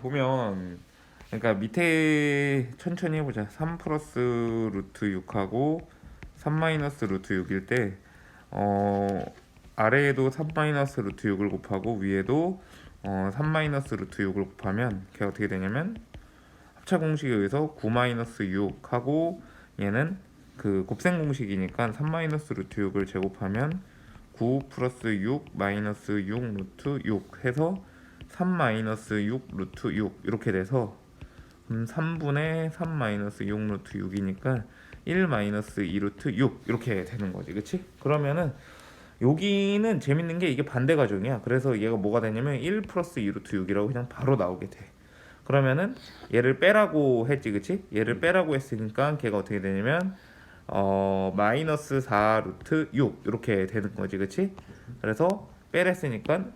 보면 그러니까 밑에 천천히 해보자. 3 플러스 루트 6하고 3 마이너스 루트 6일 때 어, 아래에도 3 마이너스 루트 6을 곱하고 위에도 어, 3 마이너스 루트 6을 곱하면 걔 어떻게 되냐면 합차 공식에 의해서 9 마이너스 6하고 얘는 그 곱셈 공식이니까 3 마이너스 루트 6을 제곱하면 9 플러스 6 마이너스 6 루트 6 해서 3 마이너스 6 루트 6 이렇게 돼서 음, 3분의 3 마이너스 6 루트 6이니까 1 마이너스 2 루트 6 이렇게 되는 거지 그치? 그러면은 여기는 재밌는 게 이게 반대 가정이야 그래서 얘가 뭐가 되냐면 1 플러스 2 루트 6이라고 그냥 바로 나오게 돼 그러면은 얘를 빼라고 했지 그치? 얘를 빼라고 했으니까 걔가 어떻게 되냐면 어 마이너스 4 루트 6 이렇게 되는 거지 그치? 그래서 빼랬으니까